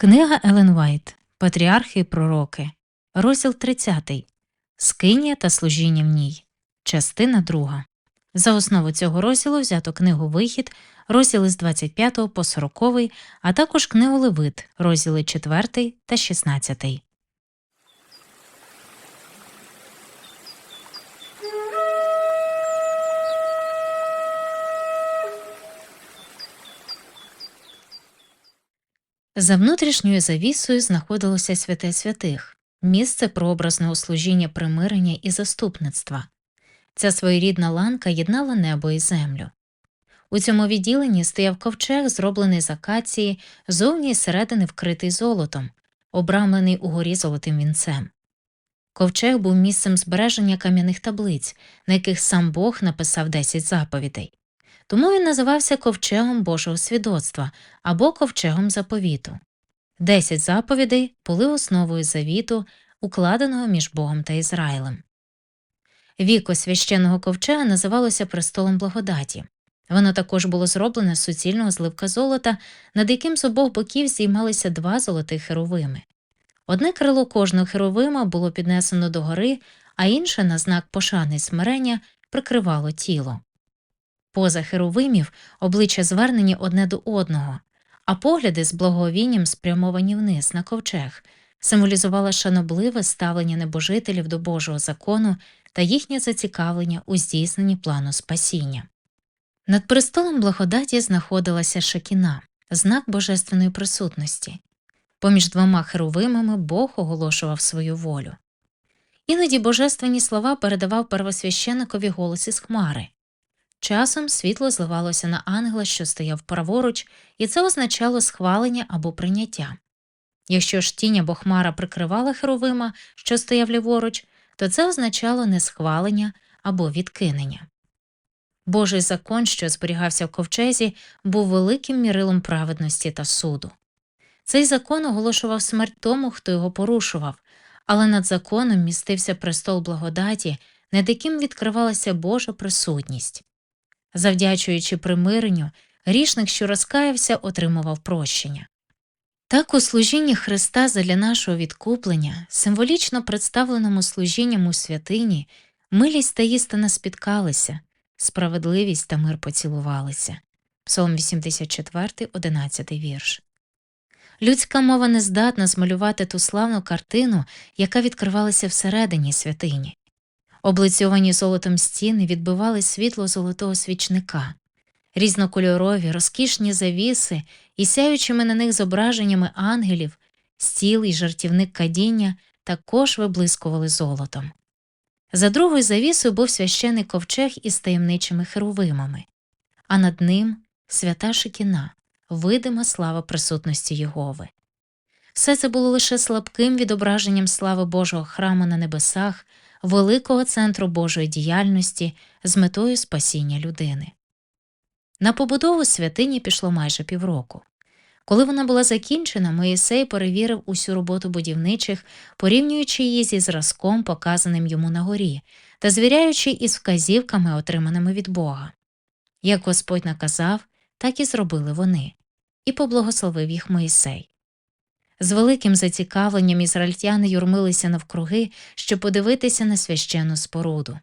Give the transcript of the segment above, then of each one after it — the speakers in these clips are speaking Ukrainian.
Книга Елен Вайт Патріархи і пророки. Розділ 30. Скинія та служіння в ній. Частина 2. За основу цього розділу взято книгу Вихід, розділи з 25 по 40, а також книгу Левит, розділи 4 та 16. За внутрішньою завісою знаходилося святе святих, місце прообразного служіння примирення і заступництва. Ця своєрідна ланка єднала небо і землю. У цьому відділенні стояв ковчег, зроблений з акації, зовні і зсередини вкритий золотом, обрамлений угорі золотим вінцем. Ковчег був місцем збереження кам'яних таблиць, на яких сам Бог написав десять заповідей. Тому він називався ковчегом Божого свідоцтва або ковчегом заповіту. Десять заповідей були основою завіту, укладеного між Богом та Ізраїлем. Віко священного ковчега називалося престолом благодаті. Воно також було зроблене з суцільного зливка золота, над яким з обох боків зіймалися два золотих херовими. Одне крило кожного херовима було піднесено до гори, а інше на знак пошани смирення прикривало тіло. Поза херовимів обличчя звернені одне до одного, а погляди з благовінням спрямовані вниз на ковчег, символізували шанобливе ставлення небожителів до Божого закону та їхнє зацікавлення у здійсненні плану спасіння. Над престолом благодаті знаходилася шакіна, знак божественної присутності. Поміж двома херовимами Бог оголошував свою волю. Іноді божественні слова передавав первосвященикові голос із хмари. Часом світло зливалося на ангела, що стояв праворуч, і це означало схвалення або прийняття. Якщо ж тінь або хмара прикривала херовима, що стояв ліворуч, то це означало несхвалення або відкинення. Божий закон, що зберігався в ковчезі, був великим мірилом праведності та суду. Цей закон оголошував смерть тому, хто його порушував, але над законом містився престол благодаті, над яким відкривалася Божа присутність. Завдячуючи примиренню, грішник, що розкаявся, отримував прощення. Так у служінні Христа задля нашого відкуплення, символічно представленому служінням у святині, милість та істина спіткалися, справедливість та мир поцілувалися. Псалом 84, 11 вірш. Людська мова не здатна змалювати ту славну картину, яка відкривалася всередині святині. Облицьовані золотом стіни відбивали світло золотого свічника, різнокольорові, розкішні завіси і сяючими на них зображеннями ангелів, стіл і жартівник кадіння також виблискували золотом. За другою завісою був священий ковчег із таємничими херувимами, а над ним свята шикіна, видима слава присутності Єгови. Все це було лише слабким відображенням слави Божого храму на небесах, великого центру Божої діяльності з метою спасіння людини. На побудову святині пішло майже півроку. Коли вона була закінчена, Моїсей перевірив усю роботу будівничих, порівнюючи її зі зразком, показаним йому на горі, та звіряючи із вказівками, отриманими від Бога. Як Господь наказав, так і зробили вони, і поблагословив їх Моїсей. З великим зацікавленням ізраїльтяни юрмилися навкруги, щоб подивитися на священну споруду.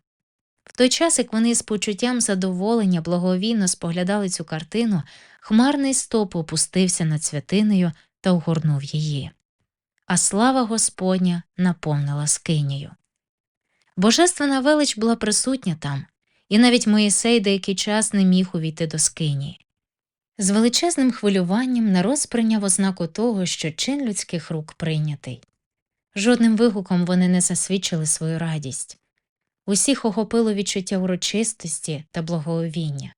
В той час, як вони з почуттям задоволення благовійно споглядали цю картину, хмарний стоп опустився над святиною та огорнув її. А слава Господня наповнила скинію. Божественна велич була присутня там, і навіть Моїсей деякий час не міг увійти до скинії. З величезним хвилюванням народ сприйняв ознаку того, що чин людських рук прийнятий. Жодним вигуком вони не засвідчили свою радість. Усіх охопило відчуття урочистості та благовіння.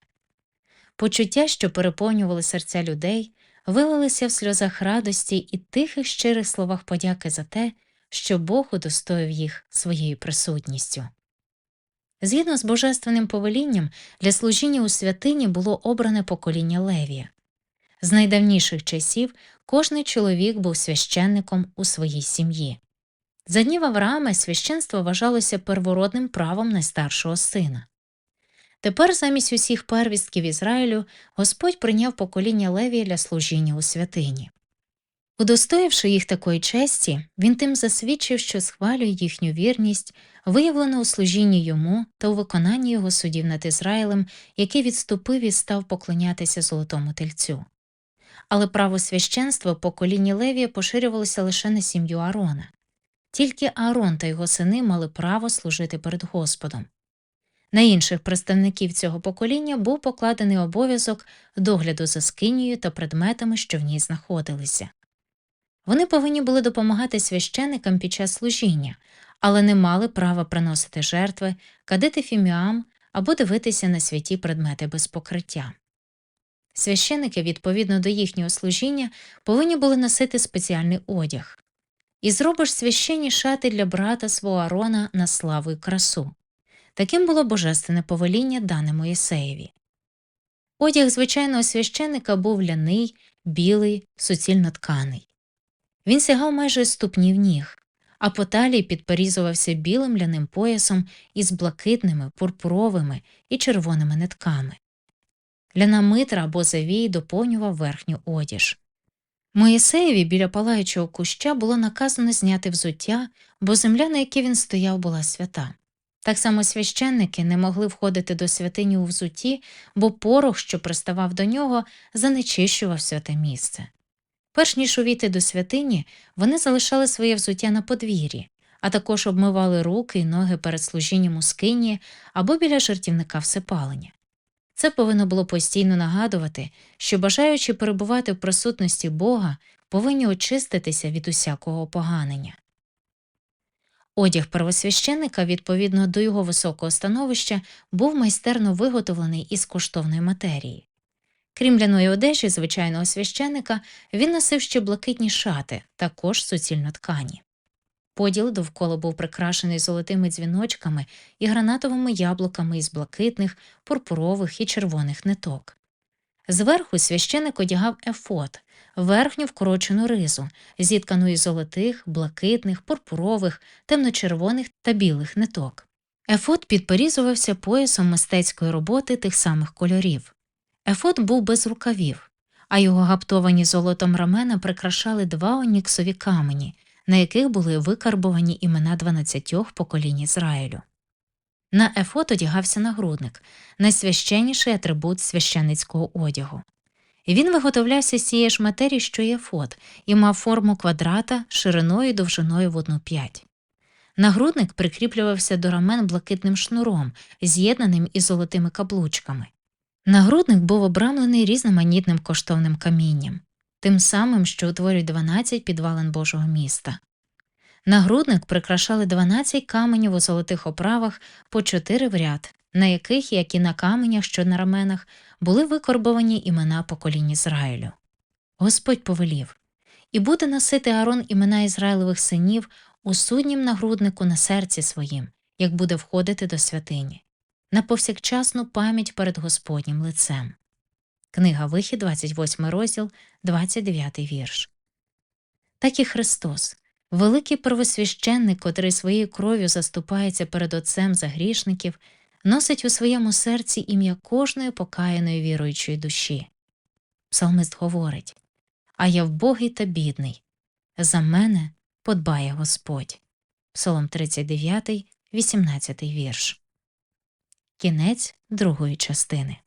Почуття, що переповнювали серця людей, вилилися в сльозах радості і тихих щирих словах подяки за те, що Бог удостоїв їх своєю присутністю. Згідно з божественним повелінням, для служіння у святині було обране покоління Левія. З найдавніших часів кожний чоловік був священником у своїй сім'ї. За днів Авраама священство вважалося первородним правом найстаршого сина. Тепер замість усіх первістків Ізраїлю Господь прийняв покоління Левія для служіння у святині. Удостоївши їх такої честі, він тим засвідчив, що схвалює їхню вірність, виявлену у служінні йому та у виконанні його судів над Ізраїлем, який відступив і став поклонятися золотому тельцю. Але право священства по коліні Левія поширювалося лише на сім'ю Аарона. Тільки Аарон та його сини мали право служити перед Господом. На інших представників цього покоління був покладений обов'язок догляду за скинією та предметами, що в ній знаходилися. Вони повинні були допомагати священикам під час служіння, але не мали права приносити жертви, кадити фіміам або дивитися на святі предмети без покриття. Священики, відповідно до їхнього служіння, повинні були носити спеціальний одяг. І зробиш священні шати для брата свого Арона на славу й красу. Таким було божественне повеління дане Моїсеєві. Одяг звичайного священика був ляний, білий, суцільно тканий. Він сягав майже ступнів ніг, а по талії підперізувався білим ляним поясом із блакитними, пурпуровими і червоними нитками. Ляна митра або завій доповнював верхню одіж. Моїсеєві біля палаючого куща було наказано зняти взуття, бо земля, на якій він стояв, була свята. Так само священники не могли входити до святині у взутті, бо порох, що приставав до нього, занечищував святе місце. Перш ніж увійти до святині, вони залишали своє взуття на подвір'ї, а також обмивали руки й ноги перед служінням у скині або біля жертівника всепалення. Це повинно було постійно нагадувати, що бажаючи перебувати в присутності Бога, повинні очиститися від усякого поганення. Одяг первосвященника, відповідно до його високого становища, був майстерно виготовлений із коштовної матерії. Крім ляної одежі звичайного священика, він носив ще блакитні шати, також суцільно ткані. Поділ довкола був прикрашений золотими дзвіночками і гранатовими яблуками із блакитних, пурпурових і червоних ниток. Зверху священик одягав ефот, верхню вкорочену ризу, зіткану із золотих, блакитних, пурпурових, темно-червоних та білих ниток. Ефот підперізувався поясом мистецької роботи тих самих кольорів. Ефот був без рукавів, а його гаптовані золотом рамена прикрашали два оніксові камені, на яких були викарбовані імена 12 поколінь Ізраїлю. На ефот одягався нагрудник, найсвященніший атрибут священницького одягу. Він виготовлявся з цієї ж матерії, що й ефот, і мав форму квадрата шириною і довжиною в одну п'ять. Нагрудник прикріплювався до рамен блакитним шнуром, з'єднаним із золотими каблучками. Нагрудник був обрамлений різноманітним коштовним камінням, тим самим, що утворюють 12 підвалин Божого міста. Нагрудник прикрашали 12 каменів у золотих оправах по 4 в ряд, на яких, як і на каменях, що на раменах, були викорбовані імена поколінь Ізраїлю. Господь повелів і буде носити Аарон імена Ізраїлевих синів у суднім нагруднику на серці своїм, як буде входити до святині на повсякчасну пам'ять перед Господнім лицем. Книга Вихід, 28 розділ, 29 вірш. Так і Христос, великий первосвященник, котрий своєю кров'ю заступається перед Отцем за грішників, носить у своєму серці ім'я кожної покаяної віруючої душі. Псалмист говорить А я вбогий та бідний. За мене подбає Господь. Псалом 39, 18 вірш. Кінець другої частини.